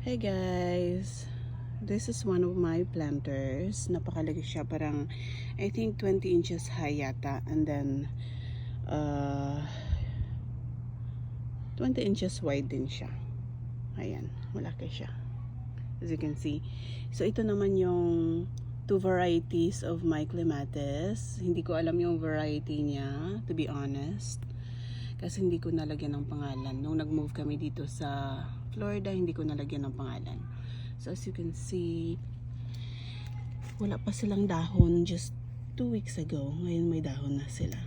Hey guys! This is one of my planters. Napakalaki siya. Parang, I think 20 inches high yata. And then, uh, 20 inches wide din siya. Ayan, malaki siya. As you can see. So, ito naman yung two varieties of my clematis. Hindi ko alam yung variety niya, to be honest. Kasi hindi ko nalagyan ng pangalan. Nung nag-move kami dito sa Florida, hindi ko nalagyan ng pangalan. So as you can see, wala pa silang dahon just two weeks ago. Ngayon may dahon na sila.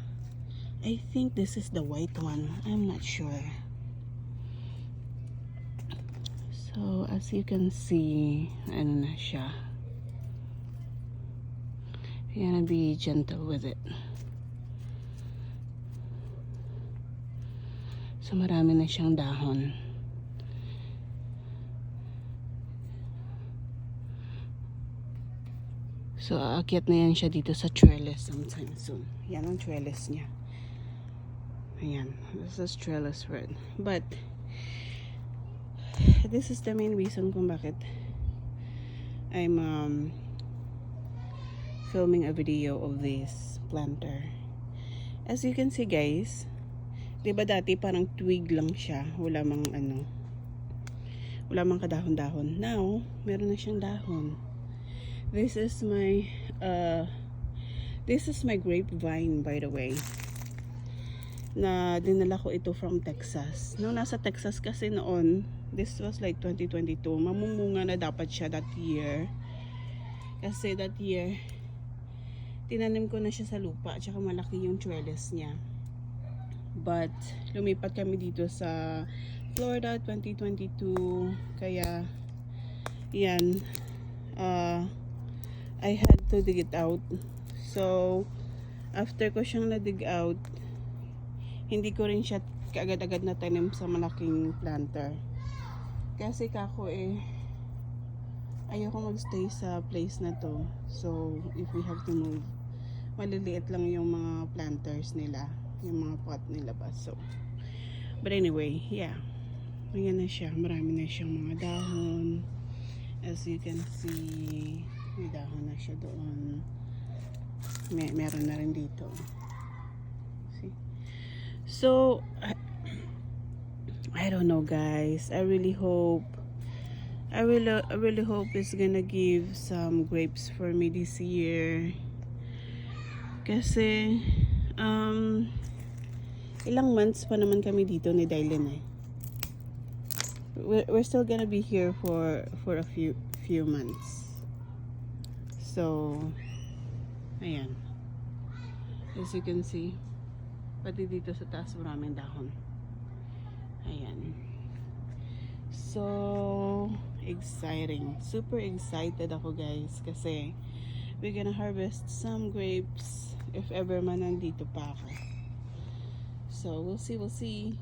I think this is the white one. I'm not sure. So as you can see, ano na siya. You gotta be gentle with it. So marami na siyang dahon. So aakyat na yan siya dito sa trellis sometime soon. Yan ang trellis niya. Ayan. This is trellis red. But this is the main reason kung bakit I'm um, filming a video of this planter. As you can see guys, 'di ba dati parang twig lang siya, wala mang ano. Wala mang kadahon-dahon. Now, meron na siyang dahon. This is my uh this is my grapevine by the way. Na dinala ko ito from Texas. Nung nasa Texas kasi noon, this was like 2022, mamumunga na dapat siya that year. Kasi that year, tinanim ko na siya sa lupa, tsaka malaki yung trellis niya. But, lumipat kami dito sa Florida 2022. Kaya, yan. Uh, I had to dig it out. So, after ko siyang na-dig out, hindi ko rin siya kaagad-agad na tanim sa malaking planter. Kasi kako eh, ayoko magstay sa place na to. So, if we have to move, maliliit lang yung mga planters nila. Yung mga pot nila ba. So, but anyway, yeah. Ayan na siya. Marami na siyang mga dahon. As you can see, may dahon na siya doon. May, meron na rin dito. See? So, I, don't know guys. I really hope I really, I really hope it's gonna give some grapes for me this year. Kasi, um, ilang months pa naman kami dito ni Dylan eh. We're, we're still gonna be here for for a few few months. So, ayan. As you can see, pati dito sa taas maraming dahon. Ayan. So, exciting. Super excited ako guys kasi we're gonna harvest some grapes if ever man nandito pa ako. So, we'll see, we'll see.